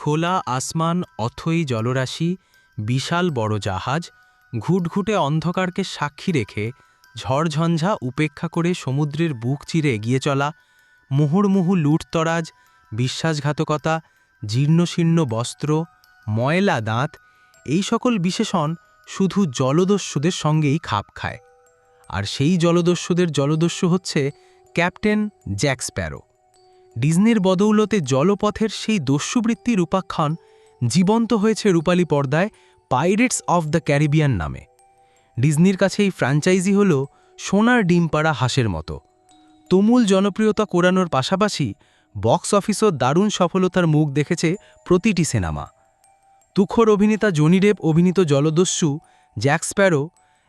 খোলা আসমান অথই জলরাশি, বিশাল বড় জাহাজ, ঘুটঘুটে অন্ধকারকে সাক্ষী রেখে ঝড়ঝঞ্ঝা উপেক্ষা করে সমুদ্রের বুক চিরে এগিয়ে চলা, মুহুর্মুহু লুটতরাজ, বিশ্বাসঘাতকতা, জীর্ণশীর্ণ বস্ত্র, ময়লা দাঁত, এই সকল বিশেষণ শুধু জলদস্যুদের সঙ্গেই খাপ খায়। আর সেই জলদস্যুদের জলদস্যু হচ্ছে ক্যাপ্টেন জ্যাক স্প্যারো। ডিজনির বদৌলতে জলপথের সেই দস্যুবৃত্তির উপাখ্যান জীবন্ত হয়েছে রূপালী পর্দায় পাইরেটস অফ দ্য ক্যারিবিয়ান নামে। ডিজনির কাছে এই ফ্র্যাঞ্চাইজি হল সোনার ডিম পাড়া হাঁসের মতো। তুমুল জনপ্রিয়তা কোরানোর পাশাপাশি বক্স অফিসও দারুণ সফলতার মুখ দেখেছে প্রতিটি সিনেমা। তুখর অভিনেতা জনি অভিনীত জলদস্যু জ্যাক স্প্যারো,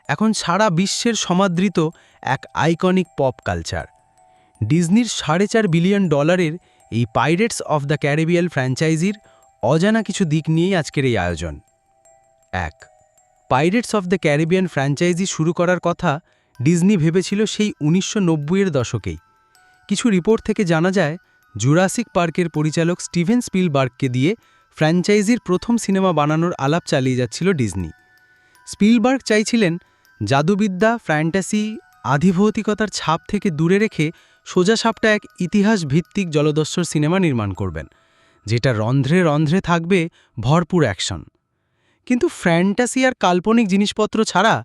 এখন সারা বিশ্বের সমাদৃত এক আইকনিক পপ কালচার। ডিজনির সাড়ে চার বিলিয়ন ডলারের এই পাইরেটস অফ দ্য ক্যারিবিয়াল ফ্র্যাঞ্চাইজির অজানা কিছু দিক নিয়েই আজকের এই আয়োজন। এক, pirates of the Caribbean franchise শুরু করার কথা ডিজনি ভেবেছিল সেই উনিশশো এর দশকেই। কিছু রিপোর্ট থেকে জানা যায়, জুরাসিক পার্কের পরিচালক স্টিভেন স্পিলবার্গকে দিয়ে ফ্র্যাঞ্চাইজির প্রথম সিনেমা বানানোর আলাপ চালিয়ে যাচ্ছিল ডিজনি। স্পিলবার্গ চাইছিলেন জাদুবিদ্যা, ফ্যান্টাসি, আধিভৌতিকতার ছাপ থেকে দূরে রেখে সোজা সাপটা এক ইতিহাস ভিত্তিক জলদস্যর সিনেমা নির্মাণ করবেন, যেটা রন্ধ্রে রন্ধ্রে থাকবে ভরপুর অ্যাকশন। কিন্তু ফ্যান্টাসি আর কাল্পনিক জিনিসপত্র ছাড়া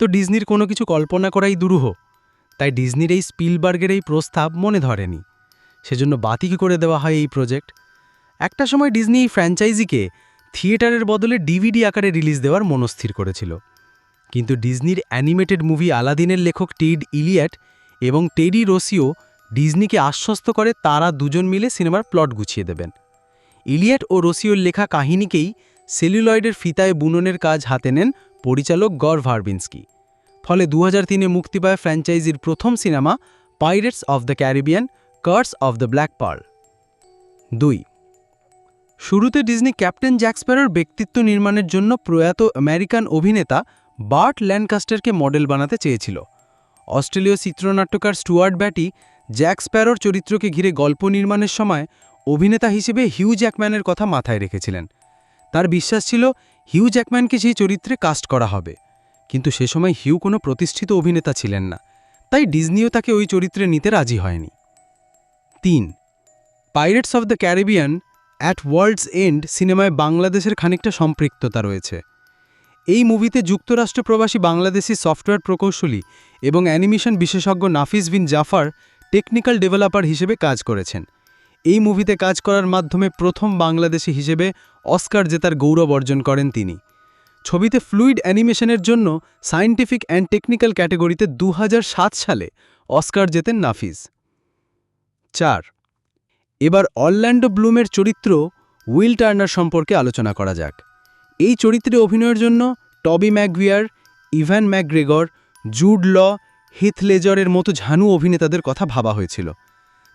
তো ডিজনির কোনো কিছু কল্পনা করাই দুরূহ। তাই ডিজনির এই স্পিলবার্গের এই প্রস্তাব মনে ধরেনি। সেজন্য বাতিল করে দেওয়া হয় এই প্রজেক্ট। একটা সময় ডিজনি এই ফ্র্যাঞ্চাইজিকে থিয়েটারের বদলে ডিভিডি আকারে রিলিজ দেওয়ার মনস্থির করেছিল। কিন্তু ডিজনির অ্যানিমেটেড মুভি আলাদিনের লেখক টিড ইলিয়াট এবং টেডি রোসিও ডিজনিকে আশ্বস্ত করে তারা দুজন মিলে সিনেমার প্লট গুছিয়ে দেবেন। ইলিয়াট ও রোসিওর লেখা কাহিনীকেই সেলুলয়েডের ফিতায় বুননের কাজ হাতে নেন পরিচালক গর ভার্বিন্সকি ফলে দু তিনে মুক্তি পায় ফ্র্যাঞ্চাইজির প্রথম cinema pirates of the Caribbean, curse of the black pearl. দুই। শুরুতে ডিজনি ক্যাপ্টেন জ্যাক্সপ্যারোর ব্যক্তিত্ব নির্মাণের জন্য প্রয়াত আমেরিকান অভিনেতা বার্ট ল্যান্ডকাস্টারকে মডেল বানাতে চেয়েছিল। অস্ট্রেলীয় চিত্রনাট্যকার স্টুয়ার্ট ব্যাটি, জ্যাক স্প্যারোর চরিত্রকে ঘিরে গল্প নির্মাণের সময় অভিনেতা হিসেবে হিউ জ্যাকম্যানের কথা মাথায় রেখেছিলেন। তার বিশ্বাস ছিল হিউ জ্যাকম্যানকে সেই চরিত্রে কাস্ট করা হবে। কিন্তু সে সময় হিউ কোনো প্রতিষ্ঠিত অভিনেতা ছিলেন না, তাই ডিজনিও তাকে ওই চরিত্রে নিতে রাজি হয়নি। তিন pirates of the Caribbean at world's end সিনেমায় বাংলাদেশের খানিকটা সম্পৃক্ততা রয়েছে। এই মুভিতে যুক্তরাষ্ট্র প্রবাসী বাংলাদেশি সফটওয়্যার প্রকৌশলী এবং অ্যানিমেশন বিশেষজ্ঞ নাফিস বিন জাফার টেকনিক্যাল ডেভেলপার হিসেবে কাজ করেছেন। এই মুভিতে কাজ করার মাধ্যমে প্রথম বাংলাদেশি হিসেবে অস্কার জেতার গৌরব অর্জন করেন তিনি। ছবিতে ফ্লুইড অ্যানিমেশনের জন্য সায়েন্টিফিক অ্যান্ড টেকনিক্যাল ক্যাটেগরিতে দু সালে অস্কার জেতেন নাফিজ চার, এবার অরল্যান্ডো ব্লুমের চরিত্র উইল টার্নার সম্পর্কে আলোচনা করা যাক। এই চরিত্রে অভিনয়ের জন্য Toby Maguire Ewan McGregor Jude Law, Heath লেজরের মতো ঝানু অভিনেতাদের কথা ভাবা হয়েছিল।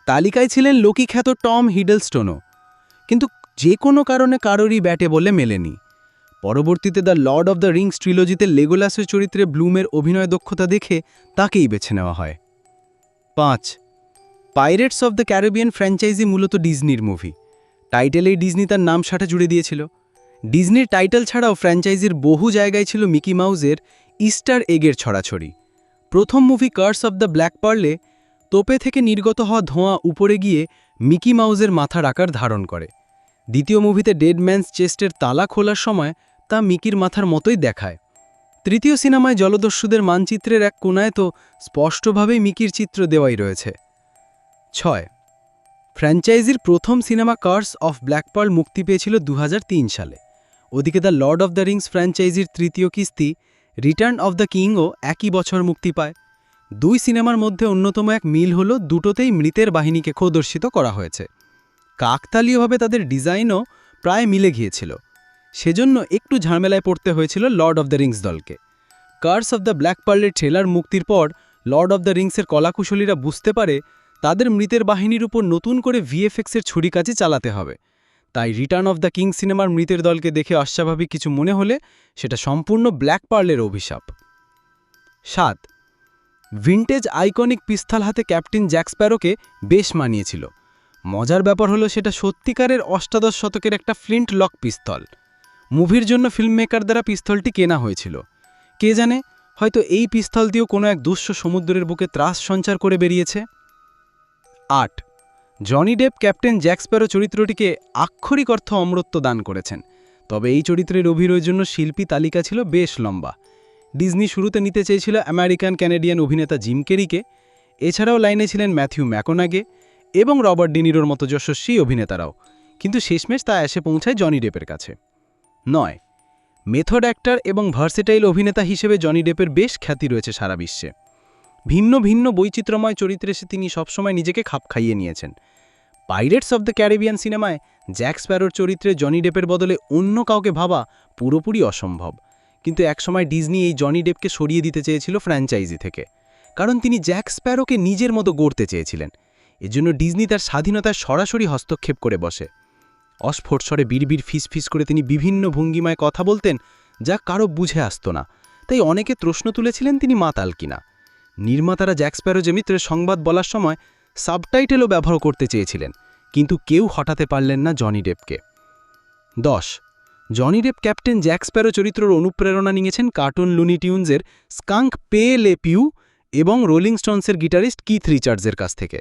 তালিকায় ছিলেন লোকিখ্যাত টম হিডলস্টোনও। কিন্তু যে কোনো কারণে কারোরই ব্যাটে বলে মেলেনি। পরবর্তীতে the lord of the rings ট্রিলজিতে লেগোলাসের চরিত্রে ব্লুমের অভিনয় দক্ষতা দেখে তাকেই বেছে নেওয়া হয়। পাঁচ, pirates of the Caribbean franchise মূলত ডিজনির মুভি। টাইটেলেই ডিজনি তার নাম সাটা জুড়ে দিয়েছিল। ডিজনির টাইটেল ছাড়াও ফ্র্যাঞ্চাইজির বহু জায়গায় ছিল মিকি মাউজের ইস্টার এগের ছড়াছড়ি। প্রথম movie curse of the black Parle তোপে থেকে নির্গত হওয়া ধোঁয়া উপরে গিয়ে মিকি মাউজের মাথার আকার ধারণ করে। দ্বিতীয় মুভিতে ডেড ম্যানস চেস্টের তালা খোলার সময় তা মিকির মাথার মতোই দেখায়। তৃতীয় সিনেমায় জলদস্যুদের মানচিত্রের এক কোনায় তো স্পষ্টভাবেই মিকির চিত্র দেওয়াই রয়েছে। ছয়। ফ্র্যাঞ্চাইজির প্রথম cinema curse of black pearl মুক্তি পেয়েছিল দু হাজার তিন সালে। ওদিকে the lord of the rings ফ্র্যাঞ্চাইজির তৃতীয় কিস্তি রিটার্ন অফ দ্য কিংও একই বছর মুক্তি পায়। দুই সিনেমার মধ্যে অন্যতম এক মিল হল দুটোতেই মৃতের বাহিনীকে প্রদর্শিত করা হয়েছে। কাকতালীয়ভাবে তাদের ডিজাইনও প্রায় মিলে গিয়েছিল। সেজন্য একটু ঝামেলায় পড়তে হয়েছিল লর্ড অফ দ্য রিংস দলকে। কার্স অফ দ্য ব্ল্যাক পার্লের ট্রেলার মুক্তির পর লর্ড অফ দ্য রিংসের কলাকুশলীরা বুঝতে পারে তাদের মৃতের বাহিনীর উপর নতুন করে ভিএফএক্সের ছুরি কাজে চালাতে হবে। তাই রিটার্ন অফ দ্য কিং সিনেমার মৃতের দলকে দেখে অস্বাভাবিক কিছু মনে হলে সেটা সম্পূর্ণ ব্ল্যাক পার্লের অভিশাপ। সাত ভিন্টেজ আইকনিক পিস্তল হাতে ক্যাপ্টেন জ্যাক্সপ্যারোকে বেশ মানিয়েছিল। মজার ব্যাপার হলো সেটা সত্যিকারের অষ্টাদশ শতকের একটা ফ্লিন্ট লক পিস্তল। মুভির জন্য ফিল্ম মেকার দ্বারা পিস্তলটি কেনা হয়েছিল। কে জানে, হয়তো এই পিস্তল দিয়েও কোনো এক দুঃস্ব সমুদ্রের বুকে ত্রাস সঞ্চার করে বেরিয়েছে? আট Johnny Depp captain Jack Sparrow চরিত্রটিকে আক্ষরিক অর্থ অমরত্ব দান করেছেন। তবে এই চরিত্রের অভিনয়ের জন্য শিল্পী তালিকা ছিল বেশ লম্বা। ডিজনি শুরুতে নিতে চেয়েছিল আমেরিকান ক্যানাডিয়ান অভিনেতা জিম কেরিকে। এছাড়াও লাইনে ছিলেন ম্যাথিউ ম্যাকোনাগে এবং রবার্ট ডিনিরোর মতো যশস্বী অভিনেতারাও। কিন্তু শেষমেশ তা এসে পৌঁছায় জনি ডেপের কাছে। নয়। মেথড অ্যাক্টর এবং ভার্সেটাইল অভিনেতা হিসেবে জনি ডেপের বেশ খ্যাতি রয়েছে সারা বিশ্বে। ভিন্ন ভিন্ন বৈচিত্র্যময় চরিত্রে সে তিনি সবসময় নিজেকে খাপ খাইয়ে নিয়েছেন। পাইরেটস অব দ্য ক্যারিবিয়ান সিনেমায় জ্যাক স্প্যারোর চরিত্রে জনি ডেপের বদলে অন্য কাউকে ভাবা পুরোপুরি অসম্ভব। কিন্তু একসময় ডিজনি এই জনি ডেপকে সরিয়ে দিতে চেয়েছিল ফ্র্যাঞ্চাইজি থেকে। কারণ তিনি জ্যাক স্প্যারোকে নিজের মতো গড়তে চেয়েছিলেন। এজন্য ডিজনি তার স্বাধীনতায় সরাসরি হস্তক্ষেপ করে বসে। অস্ফোট স্বরে বিড়বিড় ফিস ফিস করে তিনি বিভিন্ন ভঙ্গিমায় কথা বলতেন যা কারও বুঝে আসত না। তাই অনেকে প্রশ্ন তুলেছিলেন তিনি মাতাল কিনা। নির্মাতারা জ্যাক্সপ্যারো জেমিত্রের সংবাদ বলার সময় সাবটাইটেলও ব্যবহার করতে চেয়েছিলেন, কিন্তু কেউ হটাতে পারলেন না জনি ডেপকে। দশ, জনি ডেপ ক্যাপ্টেন জ্যাক্সপ্যারো চরিত্রের অনুপ্রেরণা নিয়েছেন কার্টুন লুনি টিউনসের স্কাঙ্ক পে লে পিউ এবং রোলিং স্টোনসের গিটারিস্ট কিথ রিচার্ডসের কাছ থেকে।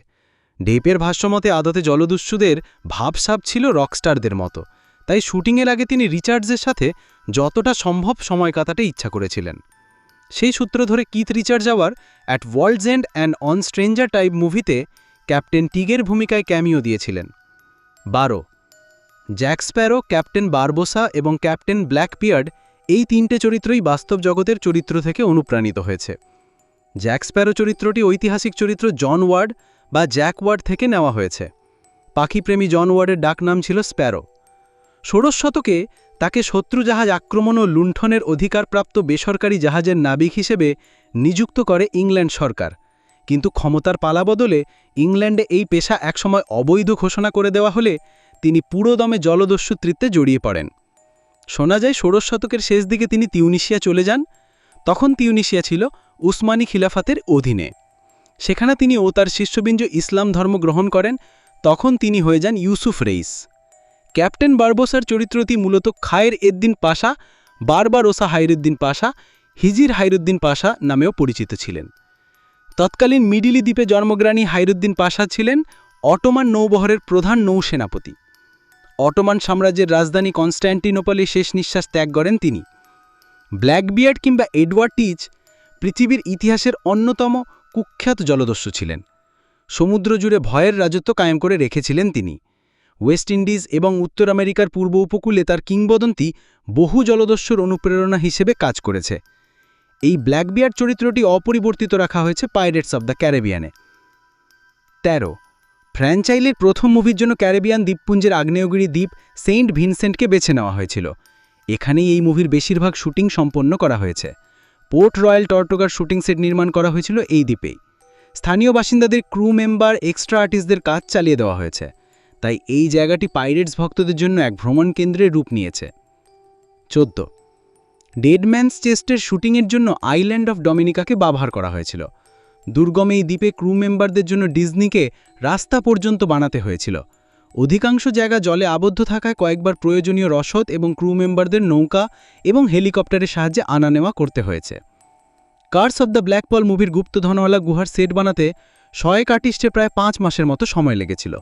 ডেপের ভাষ্যমতে আদতে জলদস্যুদের ভাবসাব ছিল রকস্টারদের মতো, তাই শুটিংয়ের আগে তিনি রিচার্ডসের সাথে যতটা সম্ভব সময় কাটাতে ইচ্ছা করেছিলেন। সেই সূত্র ধরে কিথ রিচার্ড যাওয়ার at world's end and on stranger tides মুভিতে ক্যাপ্টেন টিগের ভূমিকায় ক্যামিও দিয়েছিলেন। বারো, জ্যাক স্প্যারো, ক্যাপ্টেন বারবোসা এবং ক্যাপ্টেন ব্ল্যাকপিয়ার্ড এই তিনটে চরিত্রই বাস্তব জগতের চরিত্র থেকে অনুপ্রাণিত হয়েছে। জ্যাক স্প্যারো চরিত্রটি ঐতিহাসিক চরিত্র জন ওয়ার্ড বা জ্যাক ওয়ার্ড থেকে নেওয়া হয়েছে। পাখিপ্রেমী জন ওয়ার্ডের ডাক নাম ছিল স্প্যারো। ষোড়শ শতকে তাকে শত্রু জাহাজ আক্রমণ ও লুণ্ঠনের অধিকারপ্রাপ্ত বেসরকারি জাহাজের নাবিক হিসেবে নিযুক্ত করে ইংল্যান্ড সরকার। কিন্তু ক্ষমতার পালা বদলে ইংল্যান্ডে এই পেশা একসময় অবৈধ ঘোষণা করে দেওয়া হলে তিনি পুরোদমে জলদস্যুতৃত্বে জড়িয়ে পড়েন। শোনা যায়, ষোড়শ শতকের শেষ দিকে তিনি তিউনিশিয়া চলে যান। তখন তিউনিশিয়া ছিল উসমানী খিলাফাতের অধীনে। সেখানে তিনি ও তার শিষ্যবিঞ্জ ইসলাম ধর্ম গ্রহণ করেন। তখন তিনি হয়ে যান ইউসুফ রেইস। ক্যাপ্টেন বারবোসার চরিত্রটি মূলত খায়ের এদ্দিন পাশা, বারবার ওসা হাইরুদ্দিন পাশা, হিজির হাইরুদ্দিন পাশা নামেও পরিচিত ছিলেন। তৎকালীন মিডিলি দ্বীপে জন্মগ্রাণী হাইরুদ্দিন পাশা ছিলেন অটোমান নৌবহরের প্রধান নৌসেনাপতি। অটোমান সাম্রাজ্যের রাজধানী কনস্ট্যান্টিনোপলে শেষ নিঃশ্বাস ত্যাগ করেন তিনি। ব্ল্যাকবিয়ার্ড কিংবা এডওয়ার্ড টিচ পৃথিবীর ইতিহাসের অন্যতম কুখ্যাত জলদস্যু ছিলেন। সমুদ্র জুড়ে ভয়ের রাজত্ব কায়েম করে রেখেছিলেন তিনি। ওয়েস্ট ইন্ডিজ এবং উত্তর আমেরিকার পূর্ব উপকূলে তার কিংবদন্তি বহু জলদস্যুর অনুপ্রেরণা হিসেবে কাজ করেছে। এই ব্ল্যাকবিয়ার্ড চরিত্রটি অপরিবর্তিত রাখা হয়েছে পাইরেটস অব দ্য ক্যারেবিয়ানে। তেরো ফ্র্যাঞ্চাইলের প্রথম মুভির জন্য ক্যারেবিয়ান দ্বীপপুঞ্জের আগ্নেয়গিরি দ্বীপ সেন্ট ভিনসেন্টকে বেছে নেওয়া হয়েছিল। এখানেই এই মুভির বেশিরভাগ শুটিং সম্পন্ন করা হয়েছে। পোর্ট রয়্যাল টর্টোগার শুটিং সেট নির্মাণ করা হয়েছিল এই দ্বীপেই। স্থানীয় বাসিন্দাদের ক্রু মেম্বার, এক্সট্রা আর্টিস্টদের কাজ চালিয়ে দেওয়া হয়েছে। তাই এই জায়গাটি পাইরেটস ভক্তদের জন্য এক ভ্রমণ কেন্দ্রের রূপ নিয়েছে। চোদ্দ। ডেডম্যানস চেস্টের শুটিংয়ের জন্য আইল্যান্ড অফ ডমিনিকাকে ব্যবহার করা হয়েছিল। দুর্গম এই দ্বীপে ক্রু মেম্বারদের জন্য ডিজনিকে রাস্তা পর্যন্ত বানাতে হয়েছিল। অধিকাংশ জায়গা জলে আবদ্ধ থাকায় কয়েকবার প্রয়োজনীয় রসদ এবং ক্রু মেম্বারদের নৌকা এবং হেলিকপ্টারের সাহায্যে আনা নেওয়া করতে হয়েছে। Curse of the black pearl মুভির গুপ্তধনওয়ালা গুহার সেট বানাতে শয়েক আর্টিস্টে প্রায় পাঁচ মাসের মতো সময় লেগেছিল।